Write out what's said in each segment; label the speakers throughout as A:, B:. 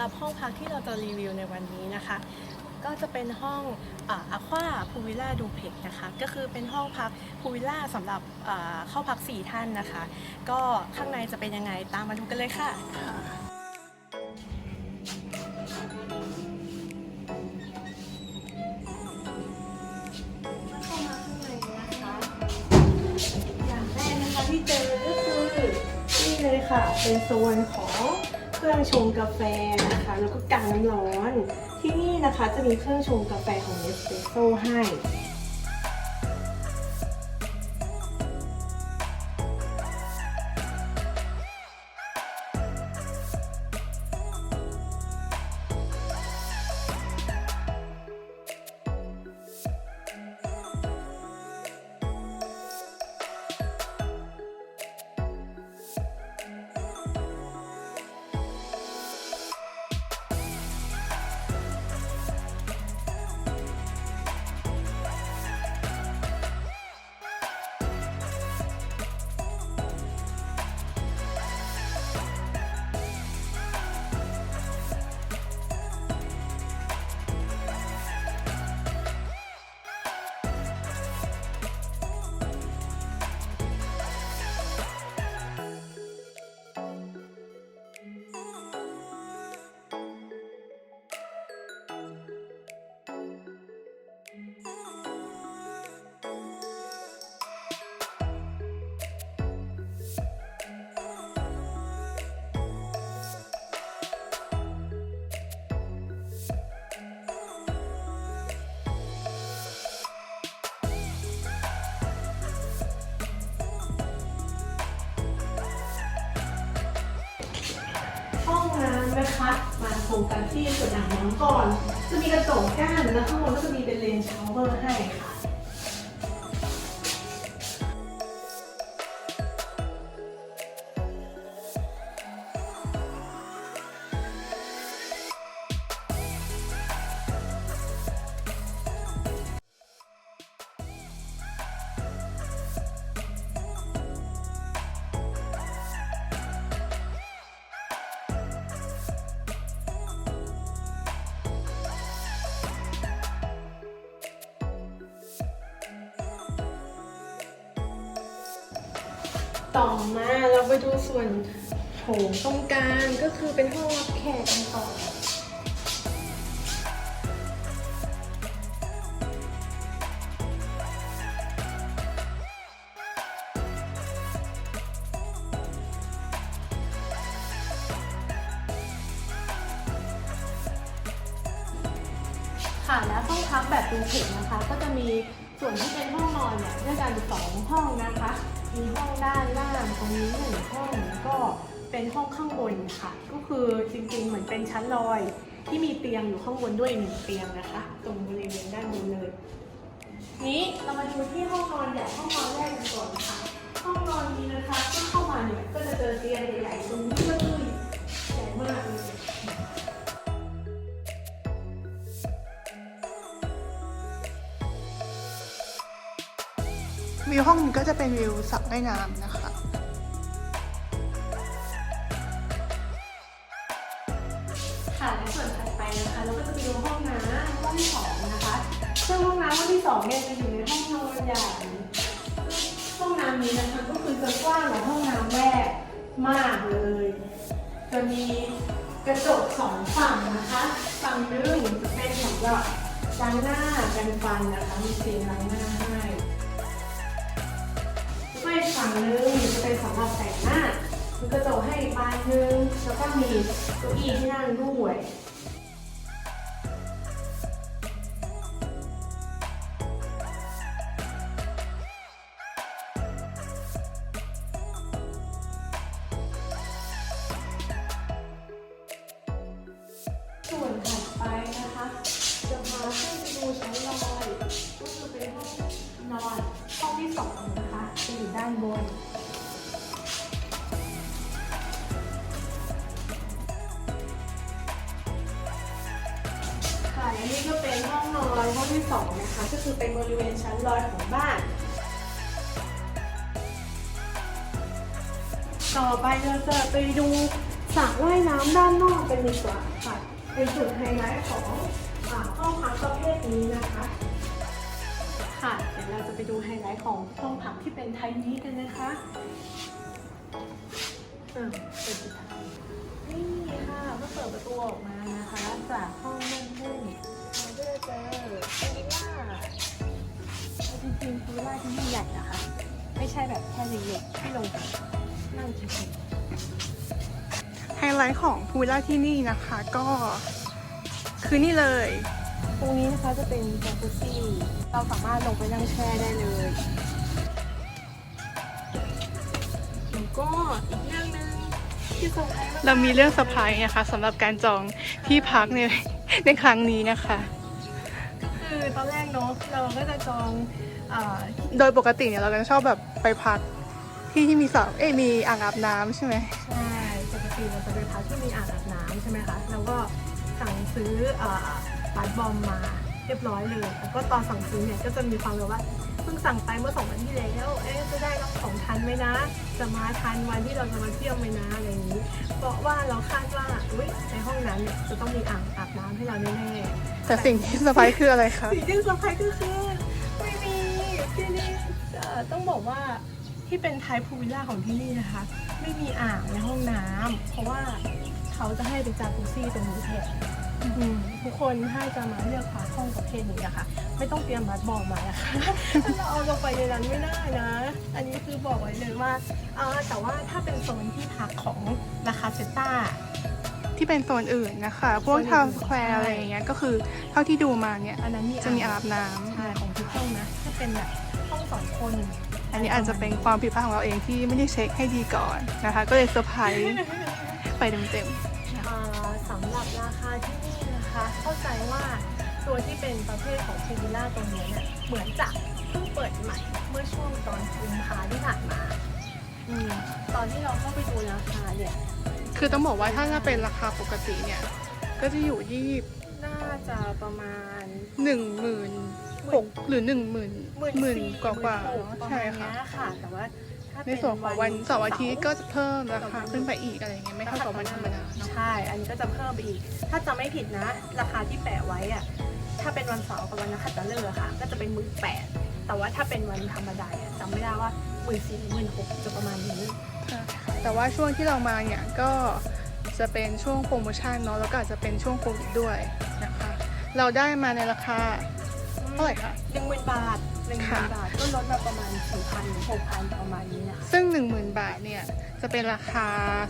A: รับห้องพักที่เราจะรีวิวในวันนี้นะคะ ก็จะเป็นห้องอะควาพูวิล่าดูเพกนะคะก็คือเป็นห้องพักพูวิล่าสำหรับอ่าเข้าพัก 4 ท่านนะคะ ก็ข้างในจะเป็นยังไงตามมาดูกันเลยค่ะเข้ามาข้างในนะคะอย่างแรกนะคะที่เจอก็คือนี่เลยค่ะ เป็นโซนของเค รื่องชงกาแฟนะคะ แล้วก็กางน้ำร้อน ที่นี่นะคะจะมีเครื่องชงกาแฟของเนสเปรสโซ่ให้ห้ มาชมกันที่ส่วนอ่างน้ำก่อน จะมีกระจกกั้นแล้วข้างบนก็จะมีเป็นเลนชาวเวอร์ให้ค่ะ ต่อมาเราไปดูส่วนโถงตรงกลางก็คือเป็นห้องรับแขกกันต่อค่ะแล้วห้องพักแบบดูเข็มนะคะ ก็จะมีส่วนที่เป็นห้องนอนเนี่ยด้วยกันสองห้องนะคะ มีห้องด้านล่างตรงนี้หนึ่งห้องก็เป็นห้องข้างบนค่ะ ก็คือจริงๆเหมือนเป็นชั้นลอย ที่มีเตียงอยู่ข้างบนด้วยหนึ่งเตียงนะคะ ตรงบริเวณด้านบนเลย นี้เรามาดูที่ห้องนอนใหญ่ห้องนอนแรกกันก่อนค่ะห้องนอนนี้นะคะก็เข้ามาเนี่ยก็จะเจอเตียงใหญ่ๆตรงนี้เลยใหญ่มากเลย
B: วิวห้องนี้ก็จะเป็นวิวสระว่ายน้ำนะคะ
A: ค่ะและส่วนถัดไปนะคะเราก็จะไปดูห้องน้ำห้องที่สองนะคะ ซึ่งห้องน้ำห้องที่สองเนี่ยจะอยู่ในห้องนอนใหญ่ห้องน้ำนี้นะคะก็คือจะกว้างกว่าห้องน้ำแรกมากเลย จะมีกระจกสองฝั่งนะคะ ฝั่งนึงจะเป็นสำหรับล้างหน้ากันฟันนะคะมีเตียงล้างหน้าให้ อีกฝั่งหนึงจะเป็นสำหรับแต่งหน้ามีกระจกให้อีกบานหนึงแล้วก็มีเก้าอี้ที่นั่งด้วย นี่ก็เป็นห้องนอนห้องที่สองนะคะ ก็คือเป็นบริเวณชั้นลอยของบ้าน ต่อไปเราจะไปดูสระว่ายน้ำด้านนอกกันดีกว่าค่ะเป็นจุดไฮไลท์ของห้องพักประเภทนี้นะคะ ค่ะ เดี๋ยวเราจะไปดูไฮไลท์ของห้องพักที่เป็นไทยนี้กันนะคะอ่าเปิดสุดท้ายนี่ค่ะเมื่อเปิดประตูออกมานะคะจากห้อง ริงๆคือวิลล่าที่ยิ่งใหญ่นะคะ ไม่ใช่แบบแค่เล็กๆที่ลงไปนั่งเฉยๆ
B: ไฮไลท์ของพูล่าที่นี่นะคะก็ คือนี่เลย
A: ตรงนี้นะคะจะเป็นจากุซี่เราสามารถลงไปนั่งแช่ได้เลยแล้วก็อีกเรื่องหนึงที่เซอร์ไพรส์กๆ
B: เรามีเรื่องเซอร์ไพรส์นะคะสำหรับการจองที่พักในในครั้งนี้นะคะ
A: คือตอนแรกเนาะเราก็จะจองอ่า
B: โดยปกติเนี่ยเราก็จะชอบแบบไปพักที่ที่มีสระเอ้ยมีอ่างอาบน้ำใช่ไหม
A: ใช่ปกติเราจะไปพักที่มีอ่างอาบน้ำใช่ไหมคะแล้วก็สั่งซื้ออ่าบาร์บอมมาเรียบร้อยเลยแล้วก็ตอนสั่งซื้อเนี่ยก็จะมีความแบบว่าเพิ่งสั่งไปเมื่อสองวันที่แล้วเอ๊ะจะได้รับของทันไหมนะ จะมาทันวันที่เราจะมาเที่ยวไหมนะอะไรอย่างนี้ เพราะว่าเราคาดว่าอุ๊ยในห้องนั้นเนี่ยจะต้องมีอ่างอาบน้ำให้เราแน่ๆ
B: แต่สิ่งที่เซอร์ไพรส์คืออะไรคะ
A: สิ่งที่เซอร์ไพรส์ก็คือไม่มีที่นี่เอ่อ ต้องบอกว่าที่เป็นไทยพูวิลล่าของที่นี่นะคะ ไม่มีอ่างในห้องน้ำเพราะว่าเขาจะให้เป็นจากุซี่ตรงนี้แทนอืมทุกคนถ้าจะมาเลือกพักห้องประเภทนี้นะคะไม่ต้องเตรียมบัตรบอกมานะคะถ้าเราเอาลงไปในนั้นไม่ได้นะ อันนี้คือบอกไว้เลยว่าเอ่อแต่ว่าถ้าเป็นโซนที่พักของราคาเซต้า
B: ที่เป็นโซนอื่นนะคะ พวก
A: โซนอื่น
B: ทาวน์สแคว
A: ใช่
B: ร์อะไรอย่างเงี้ยก็คือเท่าที่ดูมาเนี่ย
A: อันนั้นมี
B: จะมีอ่างอาบน้ำ
A: ใช่ของทุกห้องนะถ้าเป็นแบบห้องสอง คน
B: อันนี้อาจจะเป็นความผิดพลาดของเราเองที่ไม่ได้เช็คให้ดีก่อนนะคะ ก็เลยเซอร์ไพรส์ไปเต็ม
A: อ่าสำหรับราคาที่นี่นะคะ เข้าใจว่าตัวที่เป็นประเภทของพูวิลล่าตรงนี้เนี่ยเหมือนจะเพิ่งเปิดใหม่เมื่อช่วงตอนกุมภาที่ผ่านมาอืมตอนที่เราเข้าไปดูราคาเนี่ย
B: ๆคือต้องบอกว่าถ้าจะเป็นราคาปกติเนี่ย ก็จะอยู่ที่
A: น่าจะประมาณ
B: หนึ่งหมื่น หกหรือหนึ่งหมื่นหมื่น
A: สี่
B: กว่ากว่า
A: หมื่นหก
B: ๆ
A: ประ
B: ใช่
A: มาณ
B: ค่ะ
A: เนี้ยค่ะแต่ว่าถ้า
B: ในส่วนของวันเสาร์อาทิตย์ก็จะเพิ่มราคาขึ้นไปอีกอะไรเงี้ยไม่เท่ากับวันธรรมดาเนาะ
A: ใช่ อันนี้ก็จะเพิ่มไปอีก ถ้าจำไม่ผิดนะ ราคาที่แปะไว้อะถ้าเป็นวันเสาร์กับวันนักขัตฤกษ์อะค่ะ ก็จะเป็นหมื่นแปดแต่ว่าถ้าเป็นวันธรรมดาอะจำไม่ได้ว่าหมื่นสี่หมื่นหกจะประมาณนี้
B: ค่ะแต่ว่าช่วงที่เรามาเนี่ยก็จะเป็นช่วงโปรโมชั่นเนาะแล้วก็อาจจะเป็นช่วงโควิดด้วยนะคะเราได้มาในราคา เท่าไหร่คะ
A: หนึ่งหมื่นบาทหนึ่งหมื่
B: ค่ะ
A: นบาทก็ลดมาประมาณสี่พันหรือหกพันประมาณนี้นะคะ
B: ซึ่ง 10,000 บาทเนี่ย จะเป็นราคา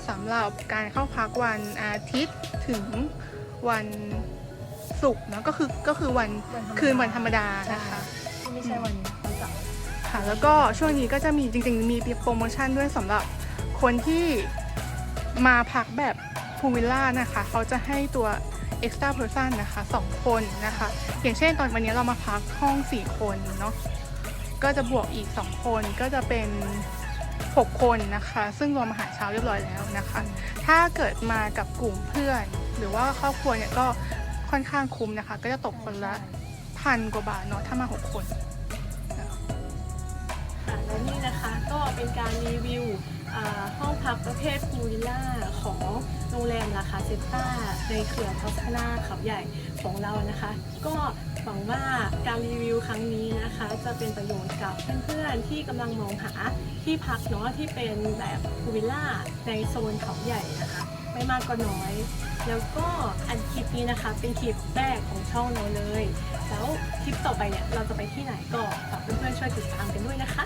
B: สำหรับการเข้าพักวันอาทิตย์ถึงวันศุกร์เนาะก็คือก็คือวัน
A: วันธรรมดา
B: คืนวันธรรมดานะคะ
A: ที่ไม่ใช่วันวันเสาร์
B: ค่ะแล้วก็ช่วงนี้ก็จะมีจริงๆ มีโปรโมชั่นด้วยสำหรับคนที่มาพักแบบพูวิลล่านะคะ เขาจะให้ตัว extra person นะคะสองคนนะคะ อย่างเช่นตอนวันนี้เรามาพักห้อง 4 คนเนาะก็จะบวกอีก 2 คนก็จะเป็น 6 คนนะคะ ซึ่งรวมอาหารเช้าเรียบร้อยแล้วนะคะ ถ้าเกิดมากับกลุ่มเพื่อน หรือว่าครอบครัวเนี่ยก็ค่อนข้างคุ้มนะคะ ก็จะตกคนละพันกว่าบาทเนาะถ้ามา 6 คน
A: ค่ะและนี่นะคะก็เป็นการรีวิวห้องพักประเภทพูวิลล่าของโรงแรมราคาเซตต้าในเขื่อนทัสคานาเขาใหญ่ของเรานะคะ ก็หวังว่าการรีวิวครั้งนี้นะคะ จะเป็นประโยชน์กับเพื่อนๆที่กำลังมองหาที่พักเนาะที่เป็นแบบพูวิลล่าในโซนเขาใหญ่นะคะไม่มากก็น้อย แล้วก็อันคลิปนี้นะคะ เป็นคลิปแรกของช่องเราเลย แล้วคลิปต่อไปเนี่ยเราจะไปที่ไหนก็ฝากเพื่อนๆช่วยติดตามกันด้วยนะคะ